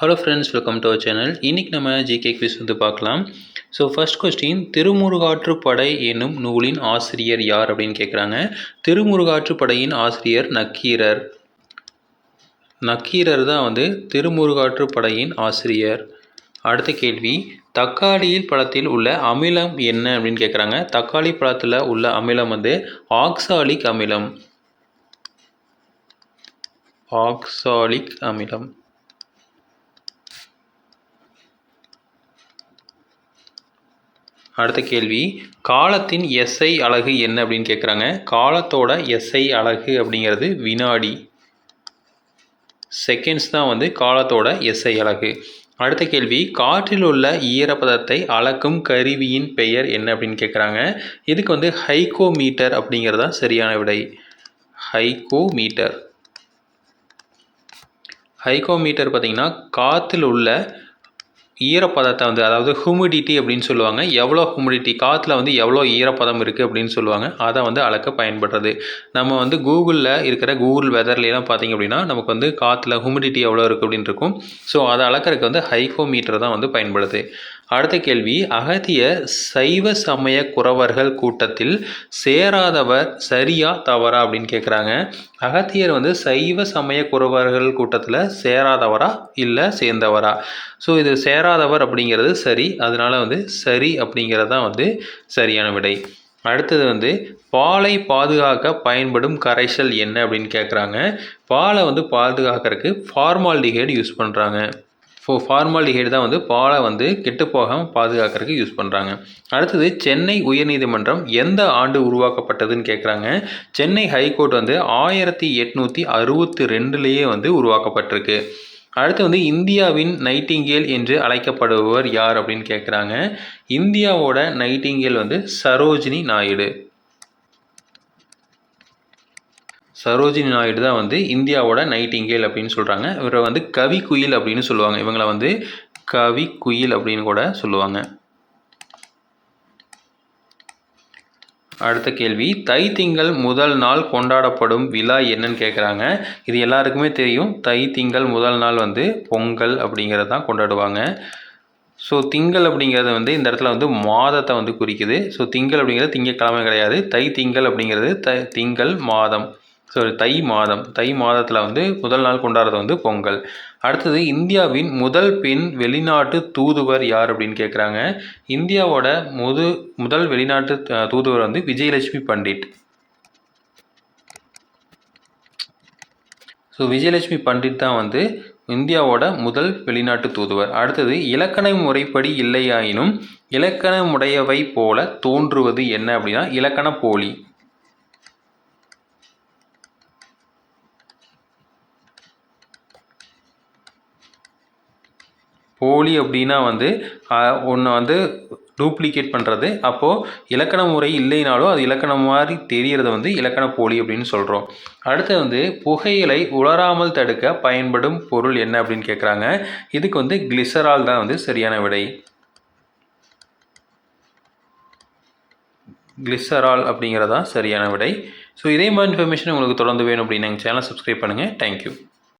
Hello friends welcome to our channel இன்றைக்கி நம்ம GK quiz வந்து பார்க்கலாம். ஸோ ஃபர்ஸ்ட் கொஸ்டின் திருமுருகாற்றுப்படை என்னும் நூலின் ஆசிரியர் யார் அப்படின்னு கேட்குறாங்க திருமுருகாற்றுப்படையின் ஆசிரியர் நக்கீரர். நக்கீரர் தான் வந்து திருமுருகாற்றுப்படையின் ஆசிரியர். அடுத்த கேள்வி தக்காளியில் பழத்தில் உள்ள அமிலம் என்ன அப்படின்னு கேட்குறாங்க தக்காளி பழத்தில் உள்ள அமிலம் வந்து ஆக்சாலிக் அமிலம். ஆக்சாலிக் அமிலம். அடுத்த கேள்வி காலத்தின் எஸ்ஐ அலகு என்ன அப்படின்னு கேட்குறாங்க காலத்தோட எஸ்ஐ அலகு அப்படிங்கிறது வினாடி. செகண்ட்ஸ் தான் வந்து காலத்தோட எஸ்ஐ அலகு. அடுத்த கேள்வி காற்றில் உள்ள ஈரப்பதத்தை அளக்கும் கருவியின் பெயர் என்ன அப்படின்னு கேட்குறாங்க இதுக்கு வந்து ஹைகோமீட்டர் அப்படிங்கிறது தான் சரியான விடை. ஹைகோமீட்டர். ஹைகோமீட்டர் பார்த்திங்கன்னா காற்றில் உள்ள ஈரப்பதத்தை வந்து அதாவது ஹுமிடிட்டி அப்படின்னு சொல்லுவாங்க. எவ்வளோ ஹுமிடிட்டி காற்றுல வந்து எவ்வளோ ஈரப்பதம் இருக்குது அப்படின்னு சொல்லுவாங்க. அதை வந்து அளக்க பயன்படுறது. நம்ம வந்து கூகுளில் இருக்கிற கூகுள் வெதர்லாம் பார்த்திங்க அப்படின்னா நமக்கு வந்து காற்றுல ஹுமிடிட்டி எவ்வளோ இருக்குது அப்படின்னு இருக்கும். ஸோ அதை அளக்கிறதுக்கு வந்து ஹைகோமீட்டர் தான் வந்து பயன்படுது. அடுத்த கேள்வி அகதிய சைவ சமய குறவர்கள் கூட்டத்தில் சேராதவர் சரியா தவறா அப்படின்னு கேட்குறாங்க அகத்தியர் வந்து சைவ சமய குறவர்கள் கூட்டத்தில் சேராதவரா இல்லை சேர்ந்தவரா? ஸோ இது சேராதவர் அப்படிங்கிறது சரி அதனால் வந்து சரி அப்படிங்கிறது தான் வந்து சரியான விடை. அடுத்தது வந்து பாலை பாதுகாக்க பயன்படும் கரைசல் என்ன அப்படின்னு கேட்குறாங்க பாலை வந்து பாதுகாக்கிறதுக்கு ஃபார்மால்டிஹைடு யூஸ் பண்ணுறாங்க ஃபோ ஃபார்மாலிஹைடு தான் வந்து பாலை வந்து கெட்டு போகாமல் பாதுகாக்கிறதுக்கு யூஸ் பண்ணுறாங்க அடுத்தது சென்னை உயர்நீதிமன்றம் எந்த ஆண்டு உருவாக்கப்பட்டதுன்னு கேட்குறாங்க சென்னை ஹைகோர்ட் வந்து ஆயிரத்தி எட்நூற்றி அறுபத்தி ரெண்டுலேயே வந்து உருவாக்கப்பட்டிருக்கு. அடுத்து வந்து இந்தியாவின் நைட்டிங்கேல் என்று அழைக்கப்படுபவர் யார் அப்படின்னு கேட்குறாங்க இந்தியாவோட நைட்டிங்கேல் வந்து சரோஜினி நாயுடு. சரோஜினி நாயுடு தான் வந்து இந்தியாவோட நைட்டிங்கேல் அப்படின்னு சொல்கிறாங்க இவரை வந்து கவி குயில் அப்படின்னு சொல்லுவாங்க. இவங்களை வந்து கவி குயில் அப்படின்னு கூட சொல்லுவாங்க. அடுத்த கேள்வி தை திங்கள் முதல் நாள் கொண்டாடப்படும் விழா என்னன்னு கேட்குறாங்க இது எல்லாருக்குமே தெரியும். தை திங்கள் முதல் நாள் வந்து பொங்கல் அப்படிங்கிறது தான் கொண்டாடுவாங்க. ஸோ திங்கள் அப்படிங்கிறது வந்து இந்த இடத்துல வந்து மாதத்தை வந்து குறிக்குது. ஸோ திங்கள் அப்படிங்கிறது திங்கக்கிழமை கிடையாது. தை திங்கள் அப்படிங்கிறது த திங்கள் மாதம். ஸோ தை மாதம். தை மாதத்தில் வந்து முதல் நாள் கொண்டாடுறது வந்து பொங்கல். அடுத்தது இந்தியாவின் முதல் பெண் வெளிநாட்டு தூதுவர் யார் அப்படின்னு கேட்குறாங்க இந்தியாவோட முது முதல் வெளிநாட்டு தூதுவர் வந்து விஜயலட்சுமி பண்டிட். ஸோ விஜயலட்சுமி பண்டிட் தான் வந்து இந்தியாவோட முதல் வெளிநாட்டு தூதுவர். அடுத்தது இலக்கண முறைப்படி இல்லையாயினும் இலக்கணமுடையவை போல தோன்றுவது என்ன அப்படின்னா இலக்கண போலி. போலி அப்படின்னா வந்து ஒன்று வந்து டூப்ளிகேட் பண்ணுறது அப்போது இலக்கண முறை இல்லைனாலும் அது இலக்கணம் மாதிரி தெரியறத வந்து இலக்கண போலி அப்படின்னு சொல்கிறோம் அடுத்து வந்து புகையிலை உலராமல் தடுக்க பயன்படும் பொருள் என்ன அப்படின்னு கேட்குறாங்க இதுக்கு வந்து கிளிசரால் தான் வந்து சரியான விடை. கிளிசரால் அப்படிங்கிறதான் சரியான விடை. ஸோ இதே மாதிரி இன்ஃபர்மேஷன் உங்களுக்கு தொடர்ந்து வேணும் அப்படின்னு எங்கள் சேனல் சப்ஸ்கிரைப் பண்ணுங்கள் தேங்க்யூ